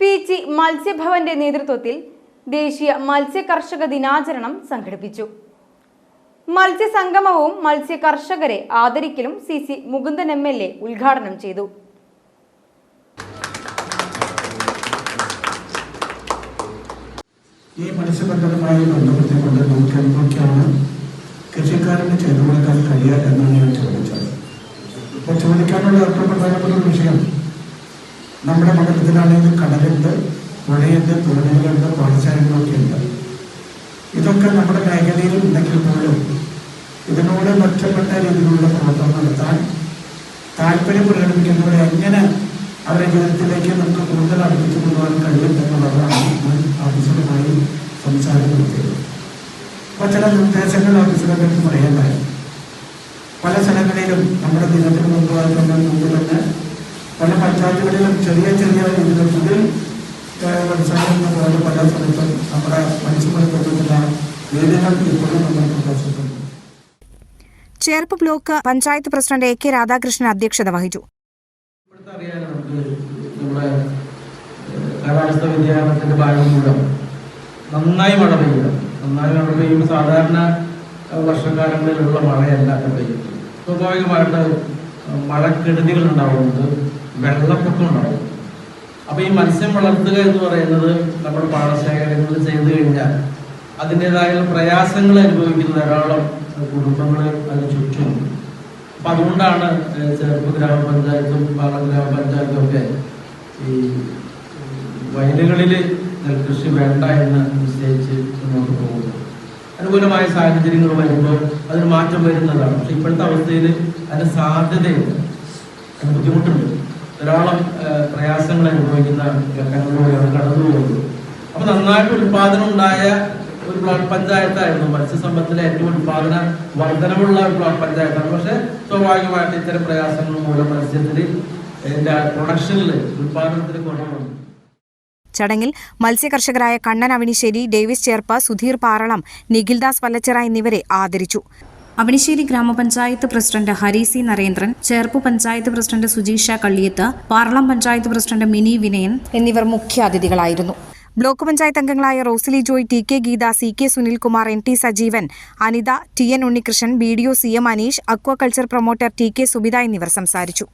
പീച്ചി മത്സ്യഭവന്റെ നേതൃത്വത്തിൽ ദേശീയ മത്സ്യ കർഷക ദിനാചരണം സംഘടിപ്പിച്ചു. മത്സ്യസംഗമവും മത്സ്യ കർഷകരെ ആദരിക്കലും C C Mukundan M L A ഉദ്ഘാടനം ചെയ്തു. ഈ മത്സ്യബന്ധനവുമായി ബന്ധപ്പെട്ടുകൊണ്ട് നമുക്ക് എന്തൊക്കെയാണ് കൃഷിക്കാരന് ചെയ്തു കൊടുക്കാൻ കഴിയുക എന്നാണ് ഞാൻ ചോദിച്ചത്. അപ്പോൾ ചോദിക്കാനുള്ള ഏറ്റവും പ്രധാനപ്പെട്ട ഒരു വിഷയം. നമ്മുടെ മണ്ഡലത്തിലാണെങ്കിൽ കടലുണ്ട് പുഴയുണ്ട് തോടുകളുണ്ട് പാഠശാലകളൊക്കെ ഉണ്ട്. ഇതൊക്കെ നമ്മുടെ മേഖലയിൽ ഉണ്ടെങ്കിൽ പോലും ഇതിനോട് മെച്ചപ്പെട്ട രീതിയിലുള്ള പ്രവർത്തനം നടത്താൻ താല്പര്യം പ്രകടിപ്പിക്കുന്നവരെ എങ്ങനെ അവരുടെ ജീവിതത്തിലേക്ക് നമുക്ക് കൂടുതൽ അടുപ്പിച്ചു കൊണ്ടുപോകാൻ കഴിയും എന്നുള്ളതാണ് ഞാൻ ഓഫീസറുമായി സംസാരം നടത്തിയത് അപ്പോൾ ചില നിർദ്ദേശങ്ങൾ ഓഫീസറുടെ പറയേണ്ടായിരുന്നു പറയേണ്ടായി പല സ്ഥലങ്ങളിലും നമ്മുടെ ദിനത്തിന് മുമ്പ് തന്നെ മുമ്പ് തന്നെ പല പഞ്ചായത്തുകളിലും ചെറിയ ചെറിയ വ്യവസായം എന്ന പോലെ പല സ്ഥലത്തും നമ്മുടെ മത്സ്യബന്ധനത്തിലുള്ള വേദികൾ ഇപ്പോഴും നമ്മൾ പ്രദർശിക്കുന്നു Cherpu block panchayat president A K Radhakrishnan അധ്യക്ഷത വഹിച്ചു. നമ്മുടെ കാലാവസ്ഥ വ്യതിയാനത്തിന്റെ ഭാഗം മൂലം നന്നായി മഴ പെയ്യുക. നന്നായി മഴ പെയ്യുമ്പോൾ സാധാരണ വർഷകാലങ്ങളിലുള്ള വർഷക്കാലങ്ങളിലുള്ള മഴയല്ല ഇവിടെ പെയ്യുന്നത് സ്വാഭാവികമായിട്ട് മഴക്കെടുതികൾ ഉണ്ടാവുന്നത് വെള്ളപ്പൊക്കം ഉണ്ടാവും. അപ്പൊ ഈ മത്സ്യം വളർത്തുക എന്ന് പറയുന്നത് നമ്മൾ പാടശേഖരങ്ങളിൽ ചെയ്തു കഴിഞ്ഞാൽ അതിന്റെതായ പ്രയാസങ്ങൾ അനുഭവിക്കുന്ന ധാരാളം കുടുംബങ്ങൾ അതിന് ചുറ്റുമുണ്ട് അപ്പൊ അതുകൊണ്ടാണ് ചെറുപ്പ് ഗ്രാമപഞ്ചായത്തും പാല ഗ്രാമപഞ്ചായത്തും ഒക്കെ ഈ വയലുകളിൽ നെൽകൃഷി വേണ്ട എന്ന് നിശ്ചയിച്ച് മുന്നോട്ട് പോകുന്നത്. അനുകൂലമായ സാഹചര്യങ്ങൾ വരുമ്പോൾ അതിന് മാറ്റം വരുന്നതാണ്. പക്ഷെ ഇപ്പോഴത്തെ അവസ്ഥയിൽ അതിന് സാധ്യതയുണ്ട്. ബുദ്ധിമുട്ടുണ്ട്. ധാരാളം പ്രയാസങ്ങൾ അനുഭവിക്കുന്ന ഘട്ടങ്ങളിലൂടെയാണ് കടന്നു പോകുന്നത് അപ്പൊ നന്നായിട്ട് ഉൽപാദനം ഉണ്ടായ ഒരു ബ്ലോക്ക് പഞ്ചായത്തായിരുന്നു. മത്സ്യസമ്പത്തിലെ ഏറ്റവും ഉൽപാദന വർധനമുള്ള ഒരു ബ്ലോക്ക് പഞ്ചായത്താണ്. പക്ഷെ സ്വാഭാവികമായിട്ട് ഇത്തരം പ്രയാസങ്ങൾ മൂലം മത്സ്യത്തിന്റെ പ്രൊഡക്ഷനിൽ ഉൽപാദനത്തിന് കുറവുണ്ട് ചടങ്ങിൽ മത്സ്യകർഷകരായ കണ്ണൻ അവിനിശ്ശേരി ഡേവിസ് ചേർപ്പ സുധീർ പാറളം നിഖിൽദാസ് വല്ലച്ചിറ എന്നിവരെ ആദരിച്ചു. അവണിശ്ശേരി ഗ്രാമപഞ്ചായത്ത് president Hari C Narendran Cherpu panchayat president Sujeesha Kalliyath Paralam panchayat president Mini Vinayan എന്നിവർ മുഖ്യാതിഥികളായിരുന്നു. ബ്ലോക്ക് പഞ്ചായത്ത് അംഗങ്ങളായ Rosily Joy T K Geetha C K Sunilkumar N T Sajeevan Anitha T N Unnikrishnan B D O C M Aneesh aquaculture promoter T K Subitha എന്നിവർ സംസാരിച്ചു.